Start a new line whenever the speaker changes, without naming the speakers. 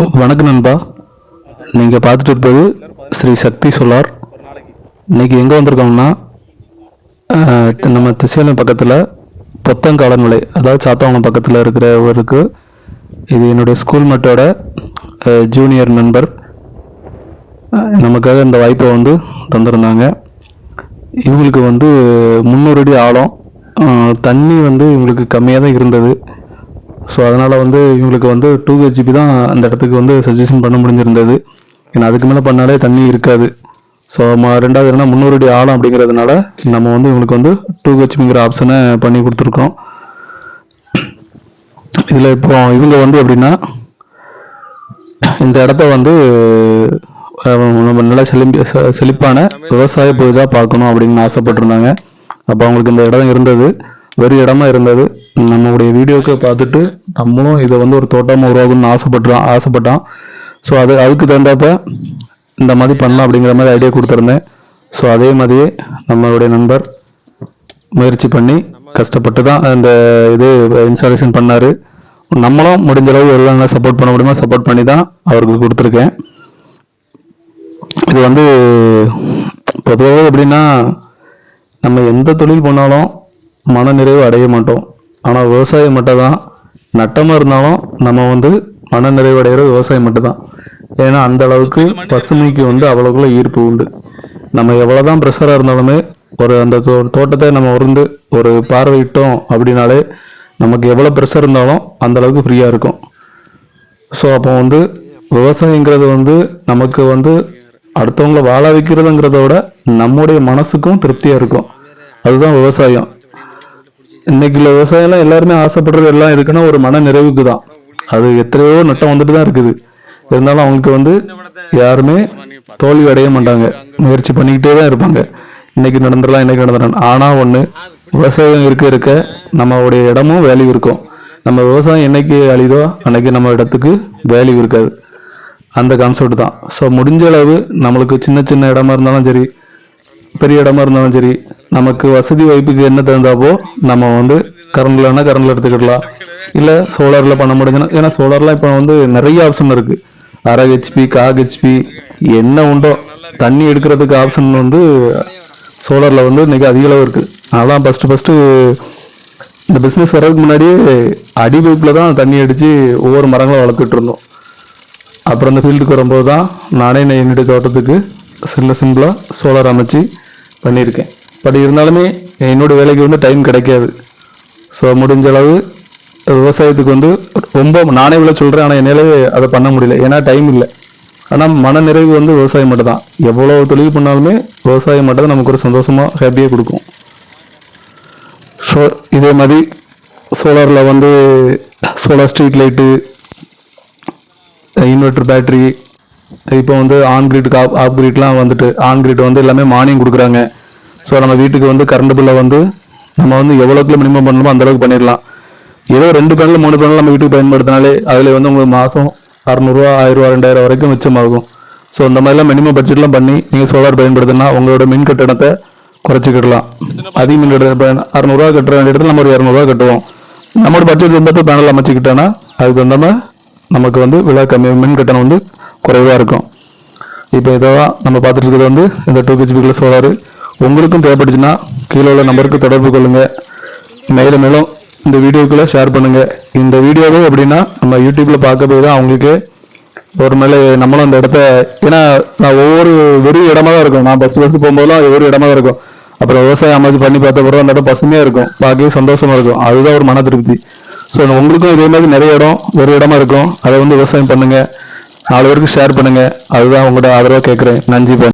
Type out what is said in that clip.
வணக்கம் நண்பா. நீங்கள் பார்த்துட்டு இருப்பது ஸ்ரீ சக்தி சோலார். இன்னைக்கு எங்கே வந்திருக்கோம்னா நம்ம திசைலம் பக்கத்தில் பொத்தங்காலநிலை அதாவது சாத்தாவளம் பக்கத்தில் இருக்கிற ஊருக்கு இது என்னுடைய ஸ்கூல் மட்டோட ஜூனியர் நண்பர் நமக்காக இந்த வாய்ப்பை வந்து தந்திருந்தாங்க. இவங்களுக்கு வந்து முந்நூறு அடி ஆழம் தண்ணி வந்து இவங்களுக்கு கம்மியாக தான் இருந்தது. ஸோ அதனால் வந்து இவங்களுக்கு வந்து டூ ஹெச்பி தான் அந்த இடத்துக்கு வந்து சஜஷன் பண்ண முடிஞ்சிருந்தது. ஏன்னா அதுக்கு மேலே பண்ணாலே தண்ணி இருக்காது. ஸோ ரெண்டாவது என்ன முந்நூறு அடி ஆழம் அப்படிங்கிறதுனால நம்ம வந்து இவங்களுக்கு வந்து டூ ஹெச்பிங்கிற ஆப்ஷனை பண்ணி கொடுத்துருக்கோம் இதில் இப்போ இவங்க வந்து எப்படின்னா இந்த இடத்த வந்து நம்ம நல்லா செழிம்பி செழிப்பான விவசாய பகுதியாக பார்க்கணும் அப்படின்னு ஆசைப்பட்டிருந்தாங்க. அப்போ அவங்களுக்கு இந்த இடம் இருந்தது. வெறும் இடமா இருந்தது. நம்மளுடைய வீடியோக்கு பார்த்துட்டு நம்மளும் இதை வந்து ஒரு தோட்டமாக உருவாகணும்னு ஆசைப்பட்டுறோம் ஆசைப்பட்டான். ஸோ அது அதுக்கு தகுந்தாப்ப இந்த மாதிரி பண்ணலாம் அப்படிங்கிற மாதிரி ஐடியா கொடுத்துருந்தேன். ஸோ அதே மாதிரியே நம்மளுடைய நண்பர் முயற்சி பண்ணி கஷ்டப்பட்டு தான் அந்த இது இன்ஸ்டாலேஷன் பண்ணார். நம்மளும் முடிஞ்ச அளவு எல்லாம் சப்போர்ட் பண்ண முடியுமோ சப்போர்ட் பண்ணி தான் அவருக்கு கொடுத்துருக்கேன். இது வந்து பொதுவாக எப்படின்னா நம்ம எந்த தொழில் பண்ணாலும் மனநிறைவு அடைய மாட்டோம். ஆனால் விவசாயம் மட்டும் தான் நட்டமாக இருந்தாலும் நம்ம வந்து மன நிறைவடைகிற விவசாயம் மட்டும்தான். ஏன்னா அந்த அளவுக்கு பசுமைக்கு வந்து அவ்வளோக்குள்ள ஈர்ப்பு உண்டு. நம்ம எவ்வளோதான் ப்ரெஷராக இருந்தாலுமே ஒரு அந்த தோ- தோட்டத்தை நம்ம உருந்து ஒரு பார்வையிட்டோம் அப்படின்னாலே நமக்கு எவ்வளோ ப்ரெஷர் இருந்தாலும் அந்த அளவுக்கு ஃப்ரீயாக இருக்கும். ஸோ அப்போ வந்து விவசாயங்கிறது வந்து நமக்கு வந்து அடுத்தவங்கள வாழ வைக்கிறதுங்கிறத விட நம்முடைய மனசுக்கும் திருப்தியாக இருக்கும். அதுதான் விவசாயம். இன்னைக்கு உள்ள விவசாயம்லாம் எல்லாருமே ஆசைப்படுறது எல்லாம் இருக்குன்னா ஒரு மன நிறைவுக்கு தான் அது எத்தனையோ நட்டம் வந்துட்டு தான் இருக்குது. இருந்தாலும் அவங்களுக்கு வந்து யாருமே தோல்வி அடைய மாட்டாங்க. முயற்சி பண்ணிக்கிட்டே தான் இருப்பாங்க. இன்னைக்கு நடந்துடலாம் இன்னைக்கு நடந்துடலாம். ஆனால் ஒன்று விவசாயம் இருக்க இருக்க நம்மளுடைய இடமும் வேல்யூ இருக்கும். நம்ம விவசாயம் என்னைக்கு அழிதோ அன்னைக்கு நம்ம இடத்துக்கு வேல்யூ இருக்காது. அந்த கான்செப்ட் தான். ஸோ முடிஞ்ச அளவு நம்மளுக்கு சின்ன சின்ன இடமா இருந்தாலும் சரி பெரிய இடமா இருந்தாலும் சரி நமக்கு வசதி வாய்ப்புக்கு என்ன தகுந்தாப்போ நம்ம வந்து கரண்ட்லன்னா கரண்ட்ல எடுத்துக்கிடலாம். இல்ல சோலார்ல பண்ண முடிஞ்சுன்னா ஏன்னா சோலார்லாம் இப்போ வந்து நிறைய ஆப்ஷன் இருக்கு. அரை ஹெச்பி காக் ஹெச்பி என்ன உண்டோ தண்ணி எடுக்கிறதுக்கு ஆப்ஷன் வந்து சோலார்ல வந்து இன்னைக்கு அதிக அளவு இருக்கு. அதான் ஃபர்ஸ்ட் ஃபர்ஸ்ட் இந்த பிஸ்னஸ் வர்றதுக்கு முன்னாடியே அடி பைப்பில் தான் தண்ணி அடிச்சு ஒவ்வொரு மரங்களும் வளர்த்துட்டு இருந்தோம். அப்புறம் இந்த ஃபீல்டுக்கு வரும்போது தான் நானே என்னுடைய தோட்டத்துக்கு சின்ன சிம்பிளாக சோலார் அமைச்சு பண்ணியிருக்கேன். பட் இருந்தாலுமே என்னோட வேலைக்கு வந்து டைம் கிடைக்காது. ஸோ முடிஞ்ச அளவு விவசாயத்துக்கு வந்து ரொம்ப நானே இவ்வளோ சொல்கிறேன் ஆனால் என்னால் அதை பண்ண முடியல. ஏன்னா டைம் இல்லை. ஆனால் மன நிறைவு வந்து விவசாயம் மட்டும் தான் எவ்வளோ தொழில் பண்ணாலுமே விவசாயம் மட்டும் தான் நமக்கு ஒரு சந்தோஷமாக ஹாப்பியாக கொடுக்கும். ஸோ இதே மாதிரி சோலாரில் வந்து solar street light inverter battery இப்போ வந்து ஆன் ஆப் ஆப் ஆஃப் கிரிட்லாம் வந்துட்டு ஆன் கிரிட் வந்து எல்லாமே மானியம் கொடுக்குறாங்க. ஸோ நம்ம வீட்டுக்கு வந்து கரண்ட் பில்லை வந்து நம்ம வந்து எவ்வளோக்குள்ள மினிமம் பண்ணணுமோ அந்தளவுக்கு பண்ணிடலாம். ஏதோ ரெண்டு பேனில் மூணு பேனல் நம்ம வீட்டுக்கு பயன்படுத்தினாலே அதில் வந்து உங்களுக்கு மாதம் அறநூறுவா ஆயிரரூவா ரெண்டாயிரம் வரைக்கும் மிச்சமாகும். ஸோ இந்த மாதிரிலாம் மினிமம் பட்ஜெட்லாம் பண்ணி நீங்கள் சோலார் பயன்படுத்தினா உங்களோட மின் கட்டணத்தை குறைச்சிக்கிடலாம். அதிக மின் கட்டணம் அறநூறுவா கட்டுற வேண்டிய இடத்துல நம்ம ஒரு இரநூறுவா கட்டுவோம். நம்மளோட பட்ஜெட் இருந்தப்போ பேனல் அமைச்சிக்கிட்டோன்னா அதுக்கு தகுந்த நமக்கு வந்து விலை கம்மி மின் கட்டணம் வந்து குறைவாக இருக்கும். இப்போ இதெல்லாம் நம்ம பார்த்துட்டு இருக்கிறது வந்து இந்த டூ ஹெச்பிக்குள்ள சோலார் உங்களுக்கும் தேவைப்பட்டுச்சுன்னா கீழே உள்ள நம்பருக்கு தொடர்பு கொள்ளுங்கள் மேலும் மேலும் இந்த வீடியோக்குள்ளே ஷேர் பண்ணுங்கள் இந்த வீடியோவே எப்படின்னா நம்ம யூடியூப்பில் பார்க்க போய் தான் அவங்களுக்கு ஒரு மேலே நம்மளும் அந்த இடத்த ஏன்னா நான் ஒவ்வொரு வெறும் இடமா தான் இருக்கும். நான் பஸ் பஸ் போகும்போதெல்லாம் ஒவ்வொரு இடமா தான் இருக்கும். அப்புறம் விவசாயம் அமைச்சு பண்ணி பார்த்த பிறகு அந்த இடம் பசுமையாக இருக்கும். பார்க்கவே சந்தோஷமா இருக்கும். அதுதான் ஒரு மன திருப்தி. ஸோ உங்களுக்கும் இதே மாதிரி நிறைய இடம் ஒரு இடமா இருக்கும். அதை வந்து விவசாயம் பண்ணுங்கள் நாலு பேருக்கு ஷேர் பண்ணுங்க. அதுதான் உங்களோட ஆதரவாக கேட்குறேன் நன்றி